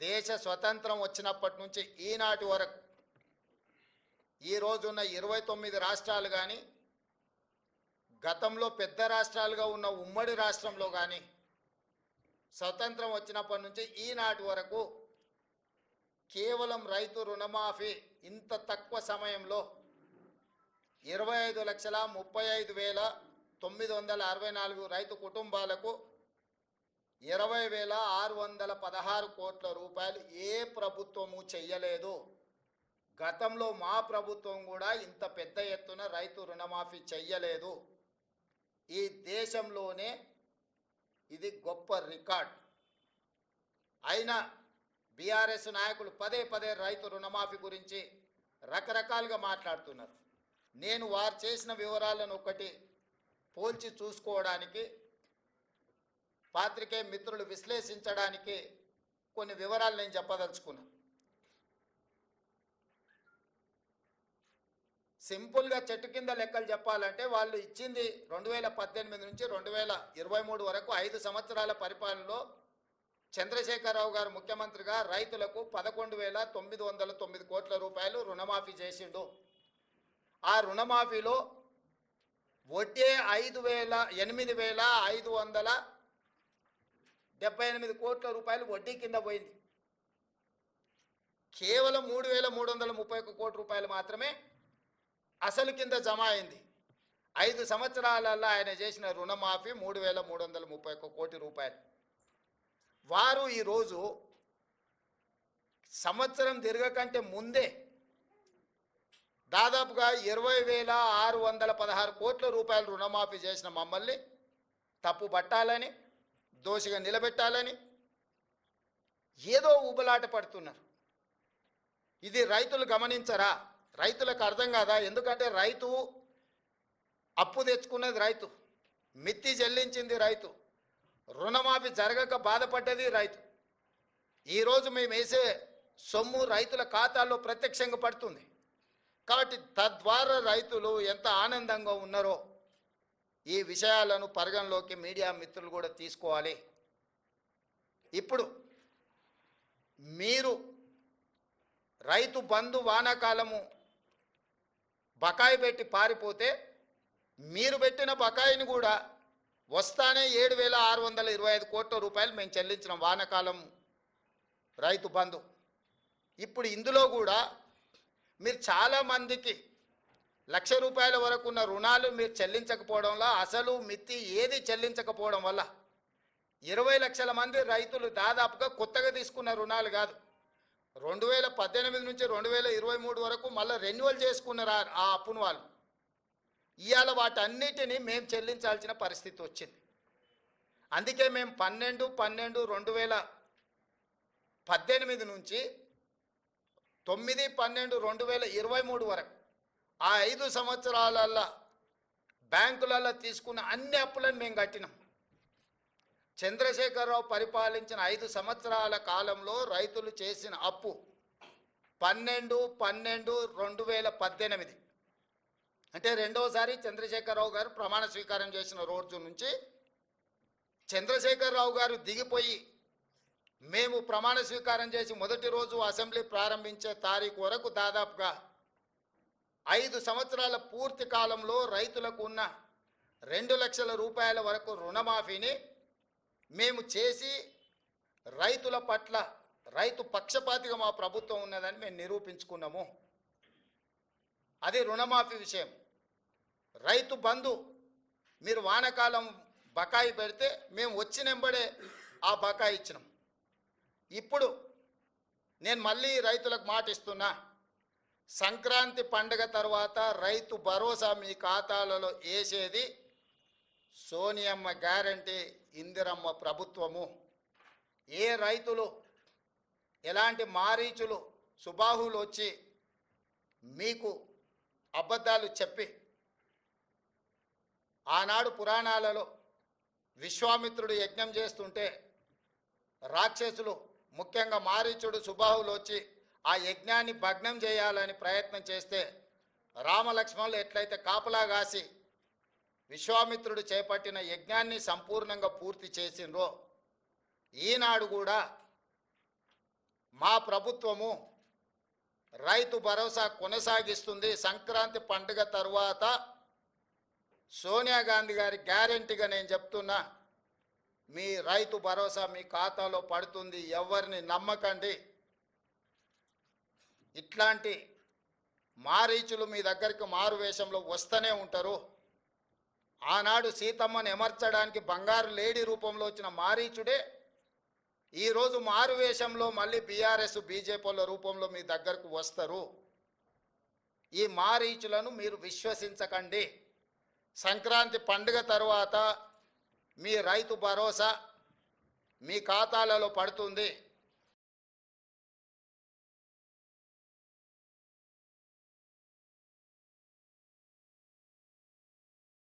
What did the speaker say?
దేశ స్వతంత్రం వచ్చినప్పటి నుంచి ఈనాటి వరకు ఈ రోజున్న ఇరవై తొమ్మిది రాష్ట్రాలు కానీ గతంలో పెద్ద రాష్ట్రాలుగా ఉన్న ఉమ్మడి రాష్ట్రంలో కానీ స్వతంత్రం వచ్చినప్పటి నుంచి ఈనాటి వరకు కేవలం రైతు రుణమాఫీ ఇంత తక్కువ సమయంలో ఇరవై ఐదు లక్షల ముప్పై ఐదు వేల తొమ్మిది వందల అరవై నాలుగు రైతు కుటుంబాలకు ఇరవై వేల ఆరు వందల పదహారు కోట్ల రూపాయలు ఏ ప్రభుత్వము చెయ్యలేదు. గతంలో మా ప్రభుత్వం కూడా ఇంత పెద్ద ఎత్తున రైతు రుణమాఫీ చెయ్యలేదు. ఈ దేశంలోనే ఇది గొప్ప రికార్డ్. అయినా బీఆర్ఎస్ నాయకులు పదే పదే రైతు రుణమాఫీ గురించి రకరకాలుగా మాట్లాడుతున్నారు. నేను వారు చేసిన వివరాలను ఒకటి పోల్చి చూసుకోవడానికి పాత్రికే మిత్రులు విశ్లేషించడానికి కొన్ని వివరాలు నేను చెప్పదలుచుకున్నా. సింపుల్గా చెట్టు కింద లెక్కలు చెప్పాలంటే వాళ్ళు ఇచ్చింది రెండు వేల పద్దెనిమిది నుంచి రెండు వేల ఇరవై మూడు వరకు ఐదు సంవత్సరాల పరిపాలనలో చంద్రశేఖరరావు గారు ముఖ్యమంత్రిగా రైతులకు పదకొండు వేల తొమ్మిది వందల తొమ్మిది కోట్ల రూపాయలు రుణమాఫీ చేసిండు. ఆ రుణమాఫీలో వడ్డీ ఐదు వేల ఎనిమిది వేల ఐదు వందల డెబ్బై ఎనిమిది కోట్ల రూపాయలు వడ్డీ కింద పోయింది. కేవలం మూడు వేల మూడు వందల ముప్పై ఒక్క కోట్ల రూపాయలు మాత్రమే అసలు కింద జమ అయింది. ఐదు సంవత్సరాలలో ఆయన చేసిన రుణమాఫీ మూడు వేల మూడు వందల ముప్పై ఒక్క కోటి రూపాయలు. వారు ఈరోజు సంవత్సరం తిరగకంటే ముందే దాదాపుగా ఇరవై వేల ఆరు వందల పదహారు కోట్ల రూపాయలు రుణమాఫీ చేసిన మమ్మల్ని తప్పు పట్టాలని దోషిగా నిలబెట్టాలని ఏదో ఊబలాట పడుతున్నారు. ఇది రైతులు గమనించరా? రైతులకు అర్థం కాదా? ఎందుకంటే రైతు అప్పు తెచ్చుకున్నది రైతు మిత్తి చెల్లించింది రైతు రుణమాఫీ జరగక బాధపడ్డది రైతు. ఈరోజు మేము వేసే సొమ్ము రైతుల ఖాతాల్లో ప్రత్యక్షంగా పడుతుంది. కాబట్టి తద్వారా రైతులు ఎంత ఆనందంగా ఉన్నారో ఈ విషయాలను పరిగణలోకి మీడియా మిత్రులు కూడా తీసుకోవాలి. ఇప్పుడు మీరు రైతు బంధు వానాకాలము బకాయి పెట్టి పారిపోతే మీరు పెట్టిన బకాయిని కూడా వస్తానే ఏడు వేల ఆరు వందల ఇరవై ఐదు కోట్ల రూపాయలు మేము చెల్లించిన వానాకాలం రైతు బంధు. ఇప్పుడు ఇందులో కూడా మీరు చాలామందికి లక్ష రూపాయల వరకు ఉన్న రుణాలు మీరు చెల్లించకపోవడంలో అసలు మిత్తి ఏది చెల్లించకపోవడం వల్ల ఇరవై లక్షల మంది రైతులు దాదాపుగా కొత్తగా తీసుకున్న రుణాలు కాదు. రెండు వేల పద్దెనిమిది నుంచి రెండు వేల ఇరవై మూడు వరకు మళ్ళీ రెన్యువల్ చేసుకున్నారు ఆ- ఆ అప్పును వాళ్ళు. ఇవాళ వాటన్నిటిని మేము చెల్లించాల్సిన పరిస్థితి వచ్చింది. అందుకే మేము పన్నెండు పన్నెండు రెండు వేల పద్దెనిమిది నుంచి తొమ్మిది పన్నెండు రెండు వేల ఇరవై మూడు వరకు. ఆ ఐదు సంవత్సరాలల్లో బ్యాంకులలో తీసుకున్న అన్ని అప్పులను మేము కట్టినాం. చంద్రశేఖరరావు పరిపాలించిన ఐదు సంవత్సరాల కాలంలో రైతులు చేసిన అప్పు పన్నెండు పన్నెండు రెండు వేల పద్దెనిమిది. అంటే రెండవసారి చంద్రశేఖరరావు గారు ప్రమాణ స్వీకారం చేసిన రోజు నుంచి చంద్రశేఖరరావు గారు దిగిపోయి మేము ప్రమాణ స్వీకారం చేసి మొదటి రోజు అసెంబ్లీ ప్రారంభించే తారీఖు వరకు దాదాపుగా ఐదు సంవత్సరాల పూర్తి కాలంలో రైతులకు ఉన్న రెండు లక్షల రూపాయల వరకు రుణమాఫీని మేము చేసి రైతుల పట్ల రైతు పక్షపాతిగా మా ప్రభుత్వం ఉన్నదని మేము నిరూపించుకున్నాము. అది రుణమాఫీ విషయం. రైతు బంధు మీరు వానకాలం బకాయి పెడితే మేము వచ్చినెంబడే ఆ బకాయి ఇచ్చినాం. ఇప్పుడు నేను మళ్ళీ రైతులకు మాట ఇస్తున్నా. సంక్రాంతి పండుగ తర్వాత రైతు భరోసా మీ ఖాతాలలో వేసేది సోనియమ్మ గ్యారంటీ ఇందిరమ్మ ప్రభుత్వము. ఏ రైతులు ఎలాంటి మారీచులు సుబాహులు వచ్చి మీకు అబద్ధాలు చెప్పి ఆనాడు పురాణాలలో విశ్వామిత్రుడు యజ్ఞం చేస్తుంటే రాక్షసులు ముఖ్యంగా మారీచుడు సుబాహులు వచ్చి ఆ యజ్ఞాన్ని భగ్నం చేయాలని ప్రయత్నం చేస్తే రామలక్ష్మణులు ఎట్లయితే కాపలా కాసి విశ్వామిత్రుడు చేపట్టిన యజ్ఞాన్ని సంపూర్ణంగా పూర్తి చేసిండ్రో ఈనాడు కూడా మా ప్రభుత్వము రైతు భరోసా కొనసాగిస్తుంది. సంక్రాంతి పండుగ తరువాత సోనియా గాంధీ గారి గ్యారెంటీగా నేను చెప్తున్నా మీ రైతు భరోసా మీ ఖాతాలో పడుతుంది ఎవరిని నమ్మకండి. ఇట్లాంటి మారీచులు మీ దగ్గరికి మారు వేషంలో వస్తూనే ఉంటారు. ఆనాడు సీతమ్మను ఎమర్చడానికి బంగారు లేడీ రూపంలో వచ్చిన మారీచుడే ఈరోజు మారు వేషంలో మళ్ళీ బీఆర్ఎస్ బీజేపీల రూపంలో మీ దగ్గరకు వస్తారు. ఈ మారీచులను మీరు విశ్వసించకండి. సంక్రాంతి పండుగ తరువాత మీ రైతు భరోసా మీ ఖాతాలలో పడుతుంది.